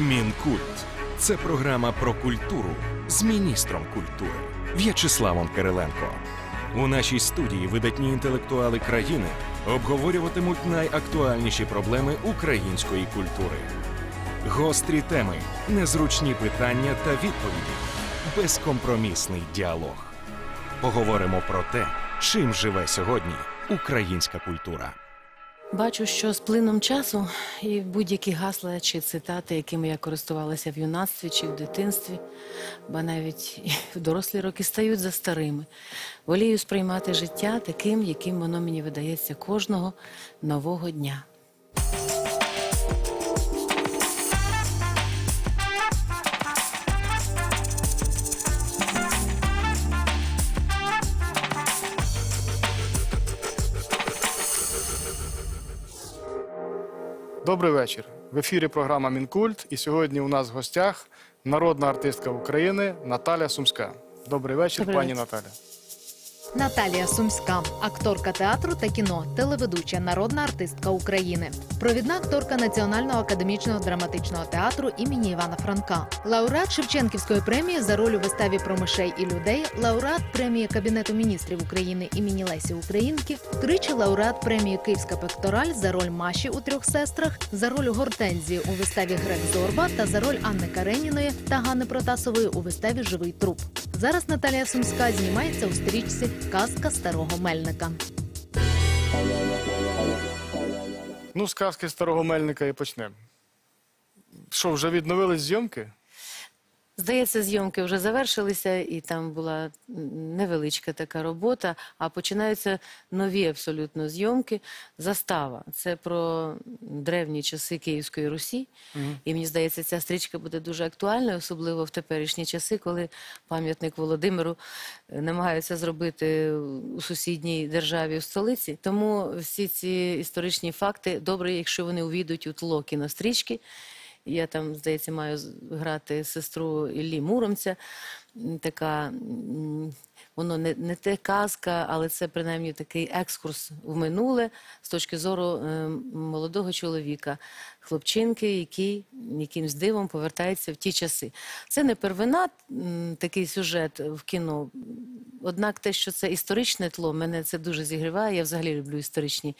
Мінкульт це програма про культуру з міністром культури В'ячеславом Кириленко. У нашій студії видатні інтелектуали країни обговорюватимуть найактуальніші проблеми української культури. Гострі теми, незручні питання та відповіді, безкомпромісний діалог. Поговоримо про те, чим живе сьогодні українська культура. Бачу, що з плином часу і будь-які гасла чи цитати, якими я користувалася в юнацтві чи в дитинстві, ба навіть в дорослі роки стають за старими. Волію сприймати життя таким, яким воно мені видається кожного нового дня. Добрий вечір. В ефірі програма Мінкульт. І сьогодні у нас в гостях народна артистка України Наталя Сумська. Добрий вечір, Добрий пані вечір. Наталя. Наталія Сумська, акторка театру та кіно, телеведуча, народна артистка України, провідна акторка Національного академічного драматичного театру імені Івана Франка, лауреат Шевченківської премії за роль у виставі про мишей і людей, лауреат премії Кабінету міністрів України імені Лесі Українки, тричі лауреат премії Київська пектораль за роль Маші у трьох сестрах, за роль Гортензії у виставі Грек Зорба та за роль Анни Кареніної та Ганни Протасової у виставі Живий труп. Зараз Наталія Сумська знімається у стрічці Казка старого мельника. Ну, з казки старого мельника і почнемо. Що, вже відновились зйомки? Здається, зйомки вже завершилися, і там була невеличка така робота. А починаються нові абсолютно зйомки. Застава це про древні часи Київської Русі. І мені здається, ця стрічка буде дуже актуальною, особливо в теперішні часи, коли пам'ятник Володимиру е, намагаються зробити у сусідній державі у столиці. Тому всі ці історичні факти добре, якщо вони увійдуть у тло кінострічки. Я там, здається, маю грати сестру Іллі Муромця. Така воно не, не те казка, але це принаймні такий екскурс в минуле з точки зору е, молодого чоловіка, хлопчинки, який якимсь дивом повертається в ті часи. Це не первина, такий сюжет в кіно. Однак те, що це історичне тло, мене це дуже зігріває. Я взагалі люблю історичні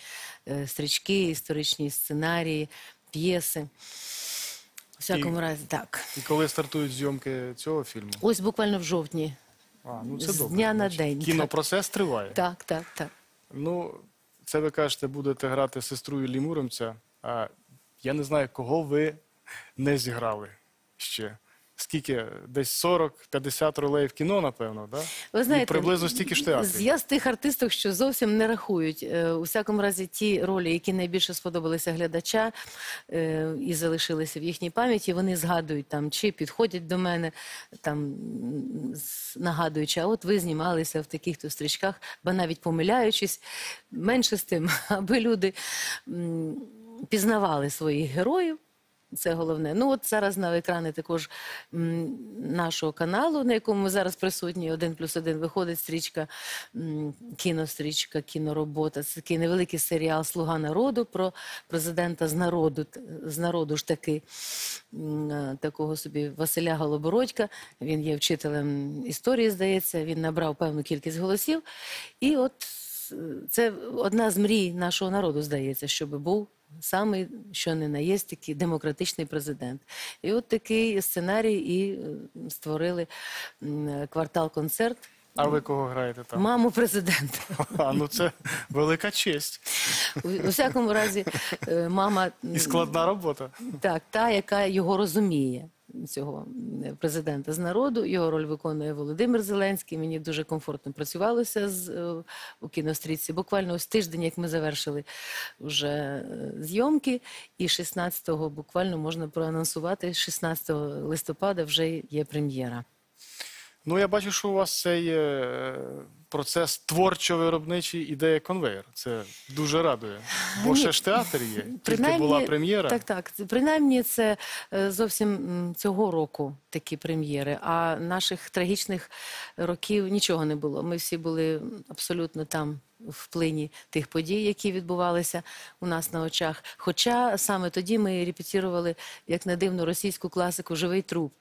е, стрічки, історичні сценарії, п'єси. У всякому І- разі, так. І коли стартують зйомки цього фільму? Ось буквально в жовтні. А, ну це З добре. дня на значить. день, Кінопроцес триває. Так, так, так. Ну, це ви кажете, будете грати сестру Лімуромця. А я не знаю, кого ви не зіграли ще. Скільки? Десь 40-50 ролей в кіно, напевно, да? Ви знаєте, І приблизно стільки ж театрів. Я з тих артисток, що зовсім не рахують. Е, У всякому разі, ті ролі, які найбільше сподобалися глядача е, і залишилися в їхній пам'яті, вони згадують там, чи підходять до мене, там з- нагадуючи, а от ви знімалися в таких-то стрічках, бо навіть помиляючись, менше з тим, аби люди м, пізнавали своїх героїв. Це головне. Ну от зараз на екрани також нашого каналу, на якому ми зараз присутні, один плюс один виходить стрічка, кінострічка, кіноробота. Це такий невеликий серіал Слуга народу про президента з народу, з народу ж таки е, такого собі Василя Голобородька. Він є вчителем історії, здається. Він набрав певну кількість голосів. І от е, це одна з мрій нашого народу, здається, щоб був самий, що не на є, такий демократичний президент. І от такий сценарій і е, створили квартал-концерт. А ви кого граєте там? Маму президента. А, ну це велика честь У, у всякому разі, е, мама і складна робота. так, та, яка його розуміє. Цього президента з народу його роль виконує Володимир Зеленський. Мені дуже комфортно працювалося з е, у кінострічці. Буквально ось тиждень, як ми завершили вже е, зйомки, і 16-го буквально можна проанонсувати. 16 листопада вже є прем'єра. Ну, я бачу, що у вас цей е, процес творчо-виробничий ідеї конвейер. Це дуже радує. Бо ще ж театр є. Тільки була прем'єра. Так, так. Принаймні, це е, зовсім цього року такі прем'єри. А наших трагічних років нічого не було. Ми всі були абсолютно там в плині тих подій, які відбувалися у нас на очах. Хоча саме тоді ми репетірували, як не дивно, російську класику Живий труп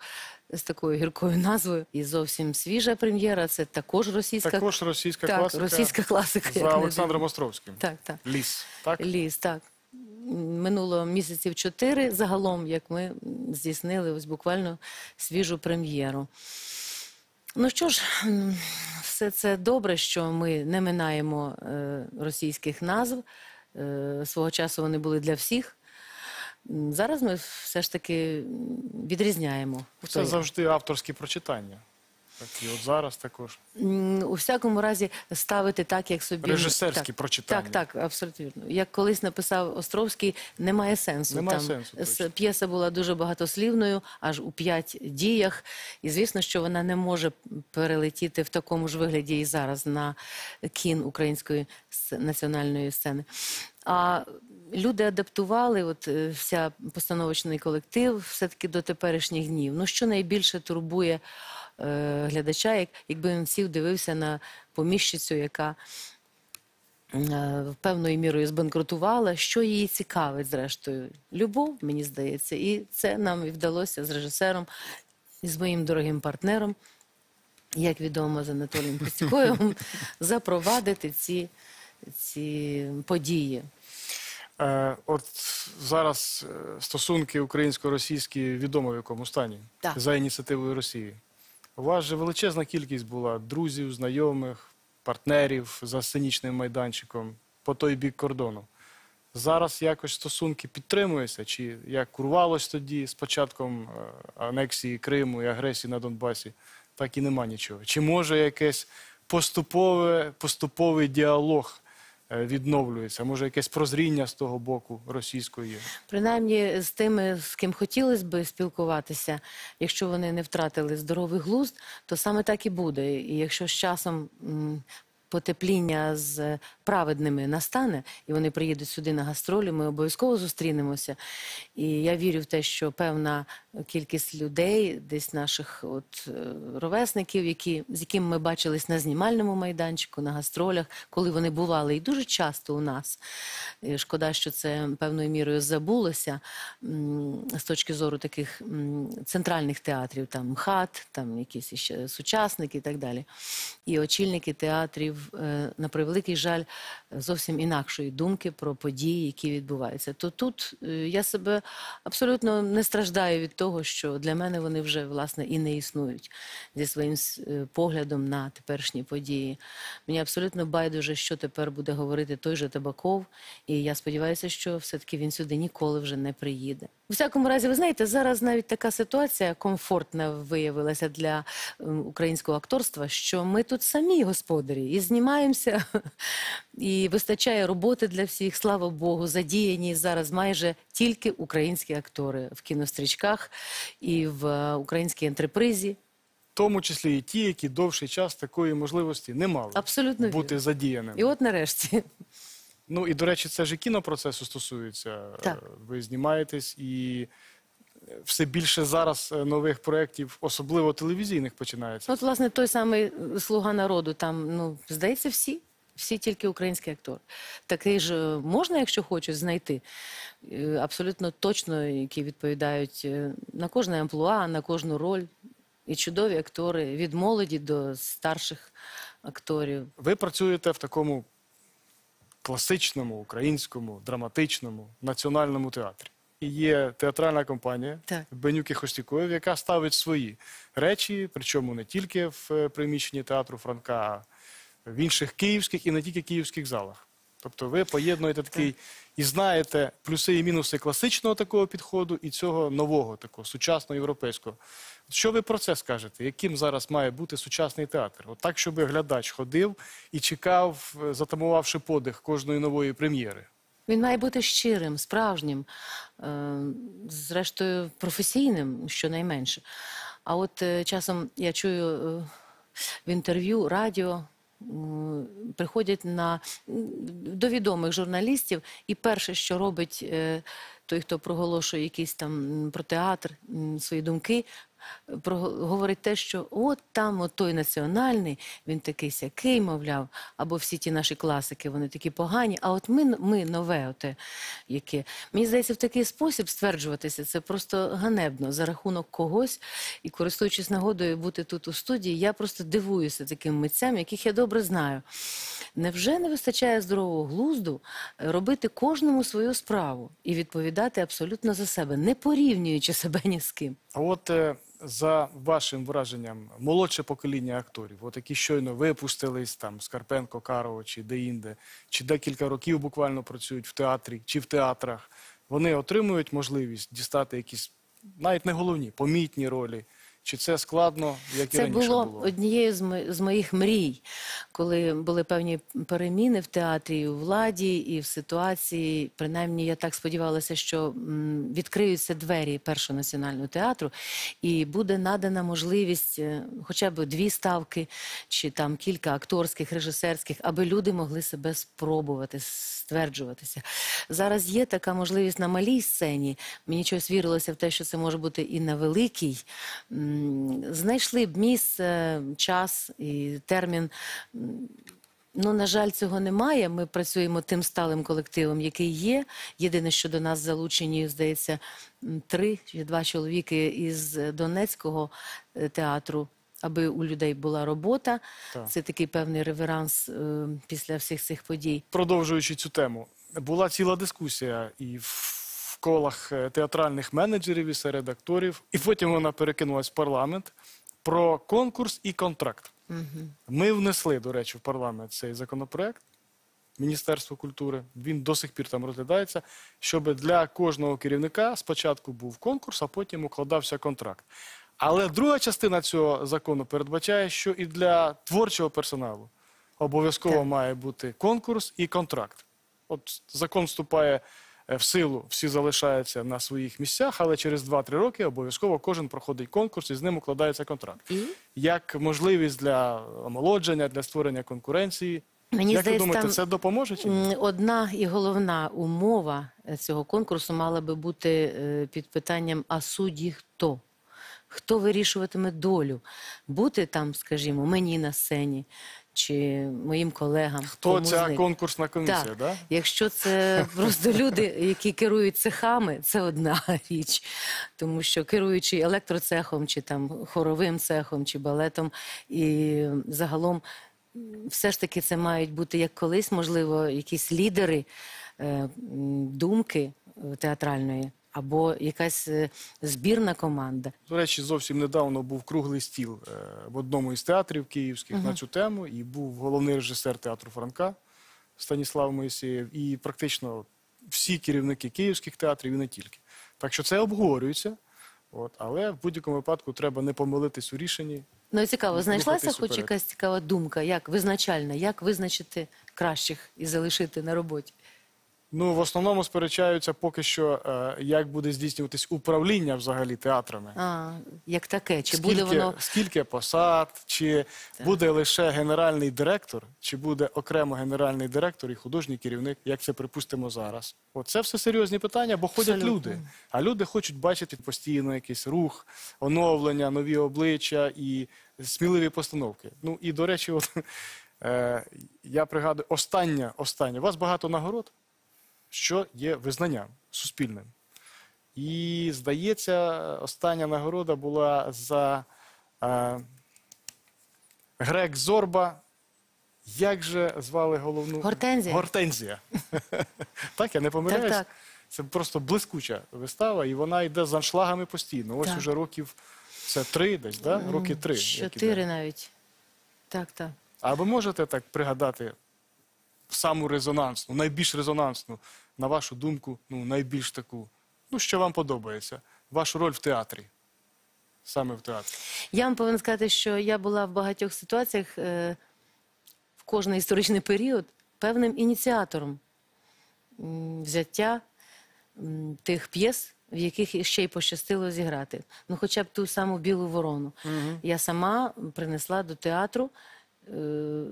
з такою гіркою назвою. І зовсім свіжа прем'єра. Це також російська Також російська так, класика російська класика. за Олександром. Островським. Так, так. Ліс. Так? Ліс, так. Минуло місяців чотири загалом, як ми здійснили ось буквально свіжу прем'єру. Ну що ж, все це добре, що ми не минаємо е, російських назв. Е, свого часу вони були для всіх. Зараз ми все ж таки відрізняємо. Це завжди авторські прочитання. Так, і от зараз також. М, У всякому разі ставити так, як собі Режисерські так, прочитання. Так, так, абсолютно. вірно. Як колись написав Островський, немає сенсу. Немає Там сенсу, с- точно. п'єса була дуже багатослівною, аж у п'ять діях. І звісно, що вона не може перелетіти в такому ж вигляді і зараз на кін української с- національної сцени. А люди адаптували, от е, вся постановочний колектив, все-таки до теперішніх днів. Ну, що найбільше турбує глядача, як, якби він сів, дивився на поміщицю, яка е, певною мірою збанкрутувала, що її цікавить, зрештою. Любов, мені здається, і це нам і вдалося з режисером і з моїм дорогим партнером, як відомо з Анатолієм Костюковим, запровадити ці, ці події. Е, от зараз е, стосунки українсько-російські відомо в якому стані Так. за ініціативою Росії. У вас же величезна кількість була друзів, знайомих, партнерів за сценічним майданчиком по той бік кордону. Зараз якось стосунки підтримуються, чи як курвалось тоді з початком е, анексії Криму і агресії на Донбасі, так і нема нічого. Чи може якесь поступове, поступовий діалог відновлюється? Може, якесь прозріння з того боку російської є? Принаймні з тими, з ким хотілося би спілкуватися, якщо вони не втратили здоровий глузд, то саме так і буде. І якщо з часом потепління з праведними настане, і вони приїдуть сюди на гастролі, ми обов'язково зустрінемося. І я вірю в те, що певна кількість людей, десь наших от, е, ровесників, які, з якими ми бачились на знімальному майданчику, на гастролях, коли вони бували, і дуже часто у нас. І Шкода, що це певною мірою забулося з точки зору таких центральних театрів, там МХАТ, там якісь ще сучасники і так далі. І очільники театрів, на превеликий жаль, зовсім інакшої думки про події, які відбуваються. То тут е, я себе абсолютно не страждаю від того, що для мене вони вже власне і не існують зі своїм е, поглядом на теперішні події. Мені абсолютно байдуже, що тепер буде говорити той же Табаков, і я сподіваюся, що все-таки він сюди ніколи вже не приїде. У всякому разі, ви знаєте, зараз навіть така ситуація комфортна виявилася для ем, українського акторства, що ми тут самі господарі і знімаємося, і вистачає роботи для всіх. Слава Богу, задіяні зараз майже тільки українські актори в кінострічках і в е, українській ентрепризі. В тому числі і ті, які довший час такої можливості не мали Абсолютно бути вірно. задіяними. І от нарешті. Ну і до речі, це ж і кінопроцесу стосується. Так. Е, Ви знімаєтесь і все більше зараз е, нових проєктів, особливо телевізійних, починається. От, власне, той самий е, слуга народу, там, ну, здається, всі. Всі тільки українські актори. Такий ж е, можна, якщо хочуть, знайти е, абсолютно точно, які відповідають е, на кожне амплуа, на кожну роль. І чудові актори від молоді до старших акторів. Ви працюєте в такому класичному, українському, драматичному, національному театрі. І є театральна компанія Так. Бенюки Хостікоєв, яка ставить свої речі, причому не тільки в е, приміщенні театру Франка, а в інших київських і не тільки київських залах. Тобто ви поєднуєте такий і знаєте плюси і мінуси класичного такого підходу і цього нового, такого сучасного європейського. Що ви про це скажете? Яким зараз має бути сучасний театр? От так, щоб глядач ходив і чекав, е, затамувавши подих кожної нової прем'єри. Він має бути щирим, справжнім, е, зрештою професійним, щонайменше. А от е, часом я чую в інтерв'ю радіо. Приходять на до відомих журналістів, і перше, що робить е, той, хто проголошує якийсь там про театр свої думки, говорить те, що от там от той національний, він такий сякий, мовляв, або всі ті наші класики, вони такі погані. А от ми, ми нове, оте, яке. Мені здається, в такий спосіб стверджуватися це просто ганебно за рахунок когось. І користуючись нагодою бути тут у студії, я просто дивуюся таким митцям, яких я добре знаю. Невже не вистачає здорового глузду е, робити кожному свою справу і відповідати абсолютно за себе, не порівнюючи себе ні з ким? От е, за вашим враженням, молодше покоління акторів, от які щойно випустились там Скарпенко, Карово чи де-інде, чи декілька років буквально працюють в театрі чи в театрах, вони отримують можливість дістати якісь навіть не головні, помітні ролі. Чи це складно, як і Це раніше було, було? однією з, мо- з моїх мрій, коли були певні переміни в театрі, і у владі, і в ситуації. Принаймні, я так сподівалася, що м, відкриються двері першого національного театру, і буде надана можливість е, хоча б дві ставки, чи там кілька акторських, режисерських, аби люди могли себе спробувати, стверджуватися. Зараз є така можливість на малій сцені. Мені чогось вірилося в те, що це може бути і на великій. Знайшли б місце, час і термін. Ну, на жаль, цього немає. Ми працюємо тим сталим колективом, який є. Єдине, що до нас залучені, здається, три чи два чоловіки із Донецького е, театру. Аби у людей була робота, Так. це такий певний реверанс е, після всіх цих подій. Продовжуючи цю тему, була ціла дискусія і в в колах е, театральних менеджерів і серед акторів, і потім вона перекинулась в парламент про конкурс і контракт. Ми внесли, до речі, в парламент цей законопроект. Міністерство культури, він до сих пір там розглядається, щоб для кожного керівника спочатку був конкурс, а потім укладався контракт. Але друга частина цього закону передбачає, що і для творчого персоналу обов'язково має бути конкурс і контракт. От закон вступає е, в силу, всі залишаються на своїх місцях, але через 2-3 роки обов'язково кожен проходить конкурс і з ним укладається контракт. І Як можливість для омолодження, для створення конкуренції. Мені Як ви думаєте, там це допоможе чи ні? Одна і головна умова е, цього конкурсу мала би бути е, під питанням: а судді хто? Хто вирішуватиме долю? Бути там, скажімо, мені на сцені чи моїм колегам? Хто ця конкурсна комісія? Так, Да? якщо це просто люди, які керують цехами, це одна річ. Тому що керуючи електроцехом, чи там хоровим цехом, чи балетом, і загалом все ж таки це мають бути як колись, можливо, якісь лідери е, думки е, театральної, або якась е, збірна команда. До речі, зовсім недавно був круглий стіл е, в одному із театрів київських на цю тему, і був головний режисер театру Франка Станіслав Моїсеєв, і практично всі керівники київських театрів і не тільки. Так що це обговорюється, от, але в будь-якому випадку треба не помилитись у рішенні. Ну і цікаво, знайшлася Рухатись хоч уперед. якась цікава думка, як визначальна, як визначити кращих і залишити на роботі? Ну, в основному сперечаються поки що, е, як буде здійснюватись управління взагалі театрами. А, як таке? Чи скільки, буде воно скільки посад, чи буде лише генеральний директор, чи буде окремо генеральний директор і художній керівник, як це припустимо зараз? От це все серйозні питання, бо ходять Абсолютно. люди. А люди хочуть бачити постійно якийсь рух, оновлення, нові обличчя і сміливі постановки. Ну і до речі, от, е, я пригадую, останнє, останнє. У вас багато нагород, що є визнанням суспільним. І, здається, остання нагорода була за е, Грек Зорба. Як же звали головну? Гортензія. Гортензія. так, я не помиляюсь. Так, так. Це просто блискуча вистава, і вона йде з аншлагами постійно. Ось Так. уже років це три десь, да? роки три. чотири навіть. Так, так. А ви можете так пригадати саму резонансну, найбільш резонансну, на вашу думку, ну, найбільш таку, ну, що вам подобається, вашу роль в театрі? Саме в театрі. Я вам повинна сказати, що я була в багатьох ситуаціях е, в кожний історичний період певним ініціатором м, взяття м, тих п'єс, в яких ще й пощастило зіграти. Ну, хоча б ту саму білу ворону. Я сама принесла до театру,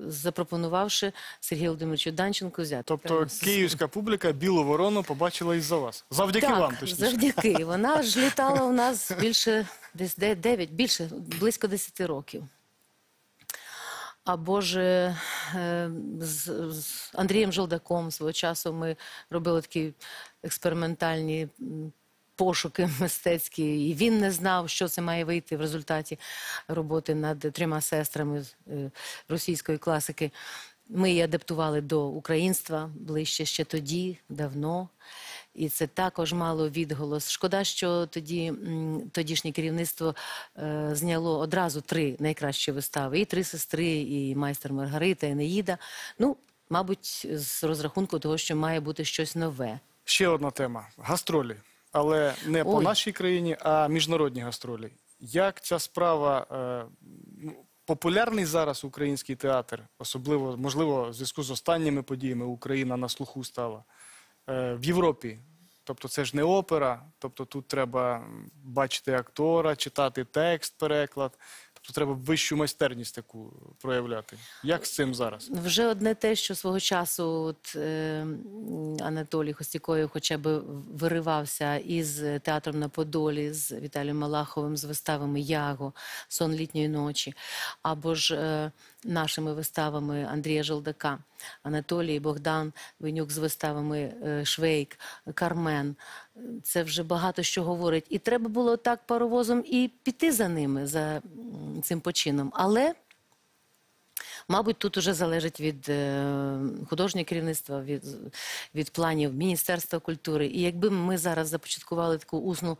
запропонувавши Сергію Володимировичу Данченку взяти. Тобто київська публіка білу ворону побачила із-за вас. Завдяки так, вам, точніше. завдяки. Вона ж літала у нас більше десь 9, більше, близько 10 років. Або ж е, е, з, з Андрієм Жолдаком свого часу ми робили такі експериментальні пошуки мистецькі, і він не знав, що це має вийти в результаті роботи над трьома сестрами е, російської класики. Ми її адаптували до українства ближче ще тоді, давно. І це також мало відголос. Шкода, що тоді тодішнє керівництво е, зняло одразу три найкращі вистави: і три сестри, і майстер Маргарита, і Неїда. Ну, мабуть, з розрахунку того, що має бути щось нове. Ще одна тема гастролі, але не по Ой. нашій країні, а міжнародні гастролі. Як ця справа е, ну, популярний зараз український театр, особливо можливо, в зв'язку з останніми подіями Україна на слуху стала е, в Європі. Тобто це ж не опера, тобто тут треба бачити актора, читати текст, переклад. Тобто треба вищу майстерність таку проявляти. Як з цим зараз? Вже одне те, що свого часу от, е, Анатолій Хостікоєв хоча б виривався із театром на Подолі, з Віталієм Малаховим, з виставами Яго, Сон літньої ночі, або ж е, нашими виставами Андрія Жолдака, Анатолій Богдан Винюк з виставами е, Швейк, Кармен. Це вже багато що говорить. І треба було так паровозом і піти за ними, за цим почином. Але Мабуть, тут уже залежить від е, художнього керівництва, від, від планів Міністерства культури. І якби ми зараз започаткували таку усну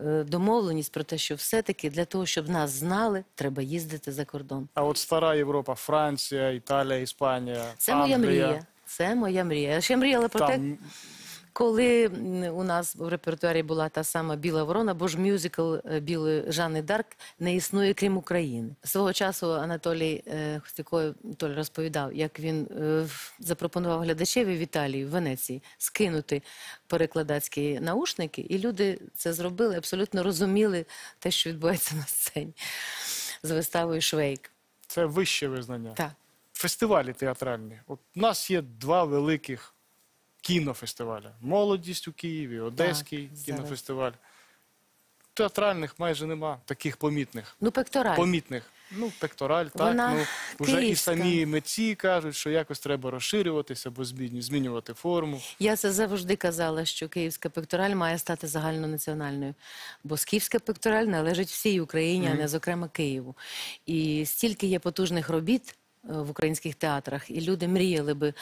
е, домовленість про те, що все-таки для того, щоб нас знали, треба їздити за кордон. А от стара Європа, Франція, Італія, Іспанія, Це моя мрія. Це моя мрія. Я ще мріяла про те, Там коли у нас в репертуарі була та сама Біла ворона, бо ж мюзикл е, Білої Жанни Дарк не існує крім України. Свого часу Анатолій е, Хостяков Толь розповідав, як він е, запропонував глядачеві в Італії, в Венеції, скинути перекладацькі наушники, і люди це зробили, абсолютно розуміли те, що відбувається на сцені з виставою Швейк. це вище визнання. Так. Фестивалі театральні. От у нас є два великих кінофестиваля: Молодість у Києві, Одеський зараз. кінофестиваль. Театральних майже нема, таких помітних. Ну, пектораль. Помітних. Ну, пектораль, так. Вона ну, вже і київська. самі митці кажуть, що якось треба розширюватися або зміню- змінювати форму. Я це завжди казала, що київська пектораль має стати загальнонаціональною, бо скіфська пектораль належить всій Україні, а не зокрема Києву. І стільки є потужних робіт в українських театрах, і люди мріяли би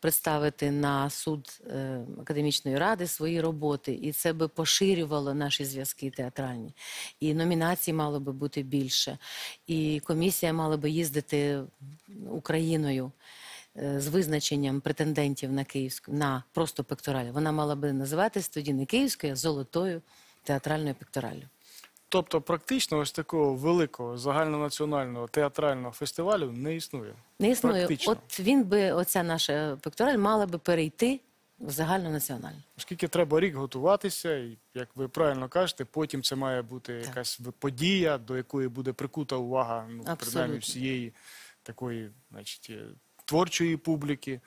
представити на суд е, академічної ради свої роботи, і це би поширювало наші зв'язки театральні. І номінацій мало би бути більше, і комісія мала би їздити Україною е, з визначенням претендентів на київську на просто пектораль. Вона мала би називатись тоді не київською, а золотою театральною пектораллю. Тобто, практично ось такого великого загальнонаціонального театрального фестивалю не існує. Не існує. Практично. От він би, оця наша пектораль, мала би перейти в загальнонаціональну. Оскільки треба рік готуватися, і як ви правильно кажете, потім це має бути якась подія, до якої буде прикута увага ну, принаймні всієї такої, значить, е, творчої публіки.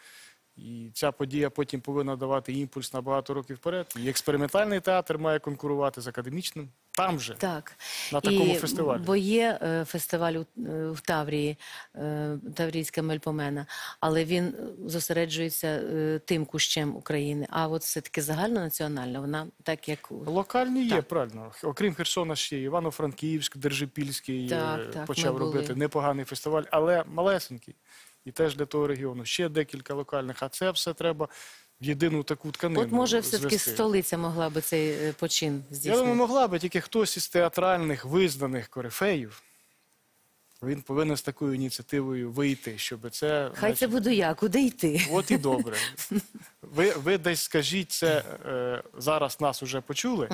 І ця подія потім повинна давати імпульс на багато років вперед. І експериментальний театр має конкурувати з академічним там же. Так. На такому і, фестивалі. Бо є е, фестиваль у, е, в Таврії, е, Таврійська Мельпомена, але він е, зосереджується е, тим кущем України. А от все-таки загальнонаціональна, вона так як Локальні є, правильно. Окрім Херсона, ще Івано-Франківськ, Держипільський Так, е, так, почав були. робити непоганий фестиваль, але малесенький. І теж для того регіону. Ще декілька локальних, а це все треба в єдину таку тканину. От може все-таки звести. столиця могла би цей е, почин Я думаю, могла би тільки хтось із театральних визнаних корифеїв. Він повинен з такою ініціативою вийти, щоб це. Хай це буду я, куди йти? От і добре. Ви, ви десь скажіть це е, зараз нас уже почули.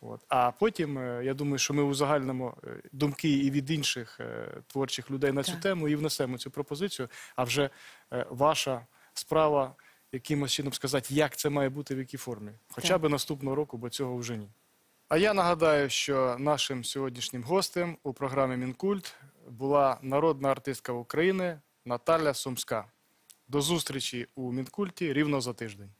От. А потім, е, я думаю, що ми узагальнимо е, думки і від інших е, творчих людей на цю Так. тему і внесемо цю пропозицію. А вже е, ваша справа якимось чином сказати, як це має бути, в якій формі. Хоча Так. б наступного року, бо цього вже ні. А я нагадаю, що нашим сьогоднішнім гостем у програмі Мінкульт була народна артистка України Наталя Сумська. До зустрічі у Мінкульті рівно за тиждень.